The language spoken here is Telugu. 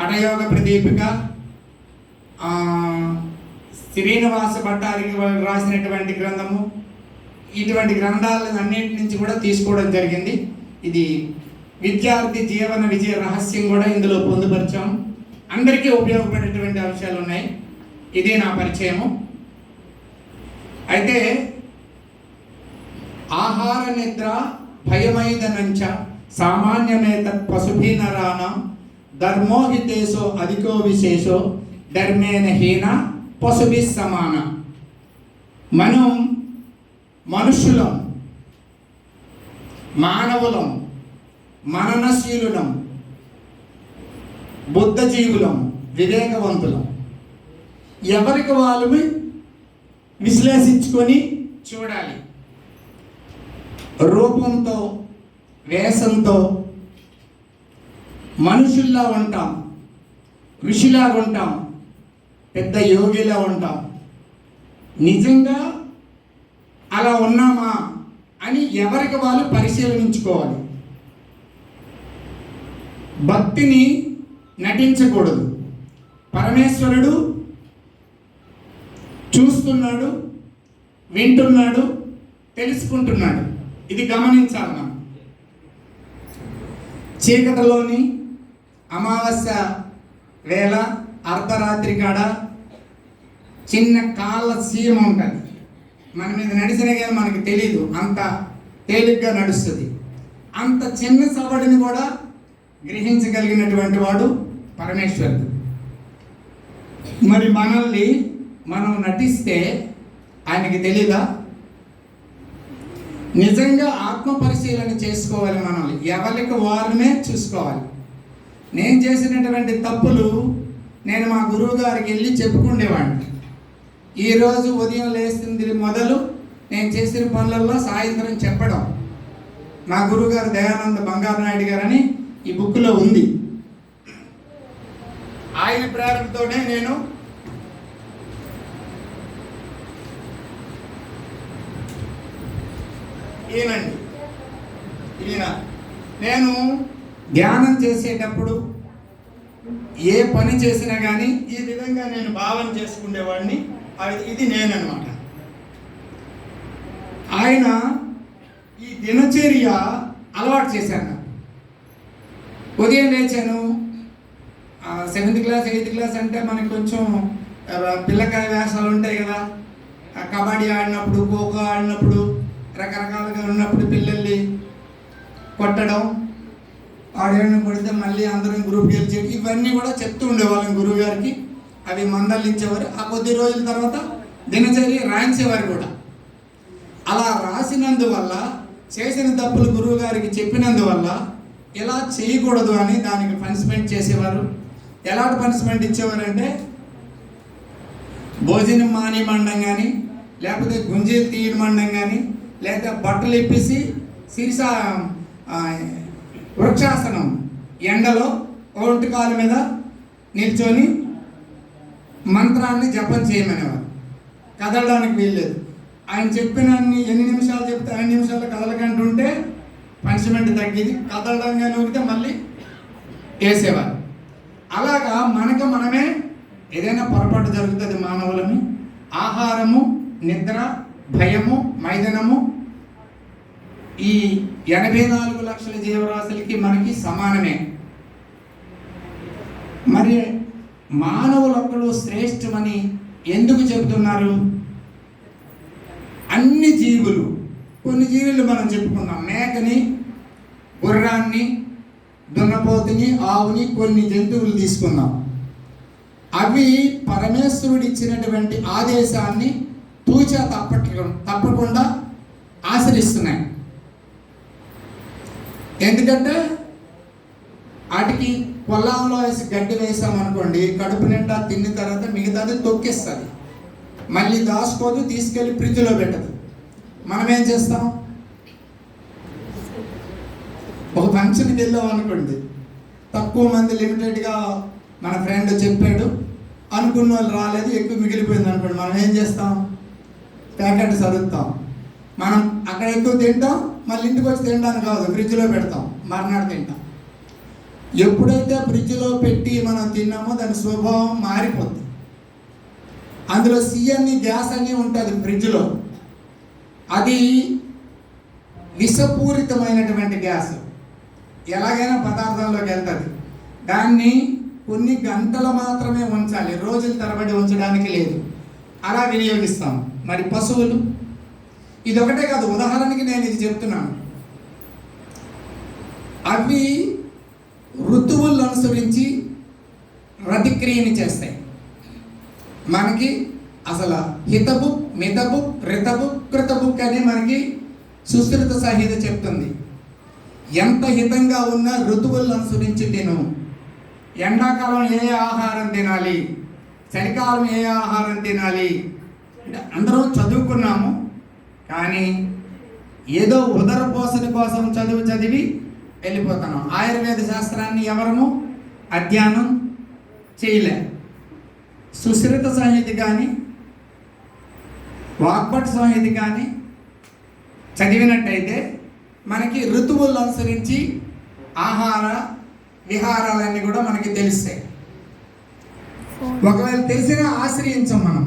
హఠయోగ ప్రదీపిక శ్రీనివాస భట్టారికి వాళ్ళు రాసినటువంటి గ్రంథము ఇటువంటి గ్రంథాలను అన్నింటి నుంచి కూడా తీసుకోవడం జరిగింది. ఇది విద్యార్థి జీవన విజయ రహస్యం కూడా ఇందులో పొందుపరిచాము. అందరికీ ఉపయోగపడేటువంటి అంశాలు ఉన్నాయి. ఇదే నా పరిచయము. అయితే ఆహార నిద్ర భయమైదనంచ సామాన్యమేత పశుభీనరాణం ధర్మోహితేశో అధికో విశేషో ధర్మేణ హీన పశుభి సమాన మనం మనుషులం మానవులం మననశీలులం బుద్ధజీవులం వివేకవంతులం ఎవరికి వాళ్ళు విశ్లేషించుకొని చూడాలి రూపంతో వేషంతో మనుషుల్లా ఉంటాం ఋషిలా ఉంటాం పెద్ద యోగిలా ఉంటాం నిజంగా అలా ఉన్నామా అని ఎవరికి వాళ్ళు పరిశీలించుకోవాలి భక్తిని నటించకూడదు. పరమేశ్వరుడు చూస్తున్నాడు వింటున్నాడు తెలుసుకుంటున్నాడు. ఇది గమనించాలి మనం. చీకటిలోని అమావాస్య వేళ అర్ధరాత్రి కాడ చిన్న కాళ్ళ సీమ ఉంటుంది. మన మీద నడిచిన కానీ మనకి తెలీదు. అంత తేలిగ్గా నడుస్తుంది. అంత చిన్న సవడిని కూడా గ్రహించగలిగినటువంటి వాడు పరమేశ్వరుడు. మరి మనల్ని మనం నటిస్తే ఆయనకి తెలీదా? నిజంగా ఆత్మ పరిశీలన చేసుకోవాలి మనల్ని. ఎవరికి వారినే చూసుకోవాలి? నేను చేసినటువంటి తప్పులు నేను మా గురువు గారికి వెళ్ళి చెప్పుకుండేవాడిని. ఈరోజు ఉదయం లేస్తుంది మొదలు నేను చేసిన పనులలో సాయంత్రం చెప్పడం. నా గురువుగారు దయానంద బంగారు నాయుడు గారని ఈ బుక్లో ఉంది. ఆయన ప్రేరణతోనే నేను ఈయనండి. ఈయన. నేను ధ్యానం చేసేటప్పుడు ఏ పని చేసినా కానీ ఈ విధంగా నేను భావన చేసుకునేవాడిని. అది ఇది నేననమాట ఆయన ఈ దినచర్య అలవాటు చేశాను ఉదయం లేచాను. సెవెంత్ క్లాస్ ఎయిత్ క్లాస్ అంటే మనకి కొంచెం పిల్లకాయ వేషాలు ఉంటాయి కదా. కబడ్డీ ఆడినప్పుడు ఖోఖో ఆడినప్పుడు రకరకాలుగా ఉన్నప్పుడు పిల్లల్ని కొట్టడం ఆడేళ్ళని కొడితే మళ్ళీ అందరం గ్రూప్ గెలిచి ఇవన్నీ కూడా చెప్తూ ఉండేవాళ్ళం గురువు గారికి అవి మందలించేవారు. ఆ కొద్ది రోజుల తర్వాత దినచర్య రాయించేవారు కూడా. అలా రాసినందువల్ల చేసిన తప్పులు గురువు గారికి చెప్పినందువల్ల ఇలా చేయకూడదు అని దానికి పనిష్మెంట్ చేసేవారు. ఎలాంటి పనిష్మెంట్ ఇచ్చేవారంటే భోజనం మానేమండం కానీ లేకపోతే గుంజీలు తీయమండం కానీ లేకపోతే బట్టలు ఇప్పేసి సిరిసా వృక్షాసనం ఎండలో ఒంటి కాలు మీద నిల్చొని మంత్రాన్ని జపం చేయమనేవారు. కదలడానికి వీల్లేదు. ఆయన చెప్పిన అన్ని ఎన్ని నిమిషాలు చెప్తే అన్ని నిమిషాలు కదలకంటుంటే పనిష్మెంట్ తగ్గింది. కదలడంగా నూరితే మళ్ళీ వేసేవారు. అలాగా మనకు మనమే ఏదైనా పొరపాటు జరుగుతుంది మానవులని ఆహారము నిద్ర భయము మైదనము ఈ ఎనభై నాలుగు లక్షల జీవరాశులకి మనకి సమానమే. మరి మానవులొక్కడు శ్రేష్టమని ఎందుకు చెబుతున్నారు? అన్ని జీవులు కొన్ని జీవులు మనం చెప్పుకున్నాం మేకని గుర్రాన్ని దున్నపోతుని ఆవుని కొన్ని జంతువులు తీసుకున్నాం అవి పరమేశ్వరుడు ఇచ్చినటువంటి ఆదేశాన్ని తూచా తప్పట తప్పకుండా ఆచరిస్తున్నాయి. ఎందుకంటే వాటికి పొలంలో వేసి గడ్డి వేసామనుకోండి కడుపు నిండా తిన్న తర్వాత మిగతాది తొక్కేస్తుంది. మళ్ళీ దాచుకోదు తీసుకెళ్ళి ఫ్రిడ్జ్లో పెట్టదు. మనం ఏం చేస్తాం? ఒక ఫంక్షన్కి వెళ్ళాం అనుకోండి. తక్కువ మంది లిమిటెడ్గా మన ఫ్రెండ్ చెప్పాడు అనుకున్న వాళ్ళు రాలేదు ఎక్కువ మిగిలిపోయింది అనుకోండి మనం ఏం చేస్తాం? ప్యాకెట్ చదువుతాం మనం అక్కడ ఎక్కువ తింటాం మళ్ళీ ఇంటికి వచ్చి తినడానికి కాదు ఫ్రిడ్జ్లో పెడతాం మర్నాడు తింటాం. ఎప్పుడైతే ఫ్రిడ్జ్లో పెట్టి మనం తిన్నామో దాని స్వభావం మారిపోతుంది అందులో సీఎన్ని గ్యాస్ అని ఉంటుంది ఫ్రిడ్జ్లో. అది విషపూరితమైనటువంటి గ్యాస్. ఎలాగైనా పదార్థంలోకి వెళ్తుంది. దాన్ని కొన్ని గంటలు మాత్రమే ఉంచాలి. రోజుల తరబడి ఉంచడానికి లేదు. అలా వినియోగిస్తాం. మరి పశువులు? ఇది ఒకటే కాదు ఉదాహరణకి నేను ఇది చెప్తున్నాను. అవి ఋతువులను అనుసరించి రతిక్రియని చేస్తాయి. మనకి అసలు హితబు మితబు రితబు కృతబుక్ అని మనకి సుశ్రుత సహిత చెప్తుంది. ఎంత హితంగా ఉన్నా ఋతువులను అనుసరించి తిను. ఎండాకాలం ఏ ఆహారం తినాలి? చలికాలం ఏ ఆహారం తినాలి? అంటే అందరం చదువుకున్నాము. కానీ ఏదో ఉదర పోషణ కోసం చదువు చదివి వెళ్ళిపోతున్నాం ఆయుర్వేద శాస్త్రాన్ని ఎవరము అధ్యయనం చేయలే. సుశ్రిత సంహిత కానీ వాక్పట్ సంహిత కానీ చదివినట్టయితే మనకి ఋతువులను అనుసరించి ఆహార విహారాలన్నీ కూడా మనకి తెలుస్తాయి. ఒకవేళ తెలిసినా ఆశ్రయించం మనం.